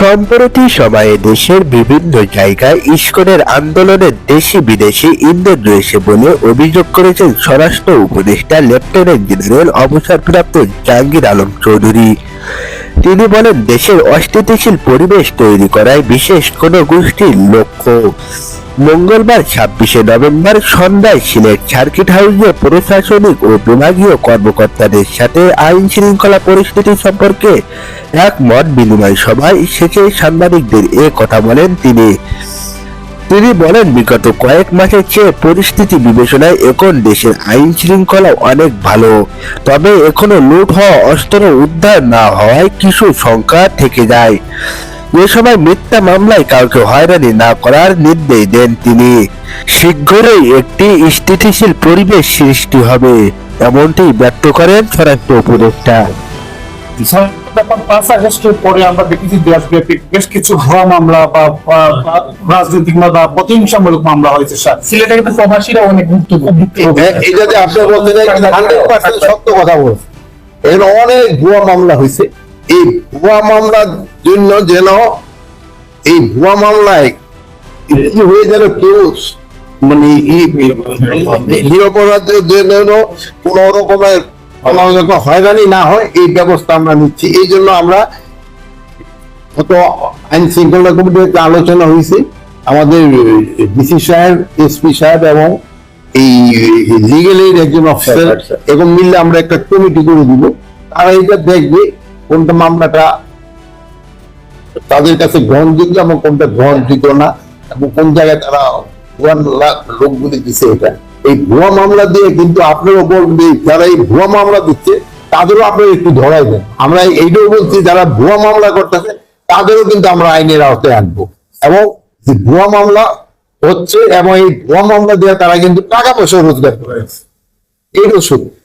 সম্প্রতি সময়ে দেশের বিভিন্ন জায়গায় ইস্কনের আন্দোলনে দেশি বিদেশি ইন্ধন রয়েছে বলে অভিযোগ করেছেন স্বরাষ্ট্র উপদেষ্টা লেফটেন্যান্ট জেনারেল অবসরপ্রাপ্ত জাহাঙ্গীর আলম চৌধুরী। তিনি বলেন, দেশের অস্থিতিশীল পরিবেশ তৈরি করায় বিশেষ কোনো গোষ্ঠীর লক্ষ্য। মঙ্গলবার ছাব্বিশে নভেম্বর সন্ধ্যায় সিলেট সার্কিট হাউসে প্রশাসনিক ও বিভাগীয় কর্মকর্তাদের সাথে আইন শৃঙ্খলা পরিস্থিতি সম্পর্কে এক মত বিনিময় সভায় শেষে সাংবাদিকদের এ কথা বলেন তিনি। তিনি বলেন, বিগত কয়েক মাসের চেয়ে পরিস্থিতি বিবেচনায় এখন দেশের আইন শৃঙ্খলা অনেক ভালো। তবে এখনও লুট হওয়া, অস্ত্র উদ্ধার না হওয়ায় কিছু শঙ্কা থেকে যায়। এ সময় মিথ্যা মামলায় কাউকে হয়রানি না করার নির্দেশ দেন তিনি। শীঘ্রই একটি স্থিতিশীল পরিবেশ সৃষ্টি হবে, এমনটি ব্যক্ত করেন স্বরাষ্ট্র উপদেষ্টা। ব্যাপার পাঁচ আগস্টের পরে আমরা দেখেছি দেশব্যাপী বেশ কিছু ভুয়া মামলা বা রাজনৈতিক মামলা প্রতিহিংসামূলক মামলা হয়েছে স্যার। সিলেটে কিন্তু প্রবাসীরা অনেক গুরুত্বপূর্ণ। এটা যে আপনি বলতে চাই হান্ড্রেড পার্সেন্ট সত্য কথা বলছেন। এর অনেক ভুয়া মামলা হয়েছে। এই ভুয়া মামলার জন্য যেন এই ভুয়া মামলায় কি হয়ে যেন কেউ মানে এই- নিরপরাধের জন্য কোন রকমের কোনো রকম হয়রানি না হয় এই ব্যবস্থা আমরা নিচ্ছি। এই জন্য আমরা কত আইন শৃঙ্খলা একটা আলোচনা হয়েছে আমাদের ডিসি সাহেব এসপি সাহেব এবং এই লিগেল এর একজন অফিসার এবং মিললে আমরা একটা কমিটি করে দিব। তারা এটা দেখবে কোনটা মামলাটা তাদের কাছে গ্রহণযোগ্য এবং কোনটা গ্রহণযোগ্য না এবং কোন জায়গায় তারা লোকগুলি দিচ্ছে এটা। এই ভুয়া মামলা দিয়ে কিন্তু আপনার ওপর যারা এই ভুয়া মামলা দিচ্ছে, তাদেরও আপনারা একটু ধরাই দেন। আমরা এইটাও বলছি, যারা ভুয়া মামলা করতেছে, তাদেরও কিন্তু আমরা আইনের আওতায় আনব। এবং ভুয়া মামলা হচ্ছে, এবং এই ভুয়া মামলা দিয়ে তারা কিন্তু টাকা পয়সা রোজগার করে। এইটাও সত্যি।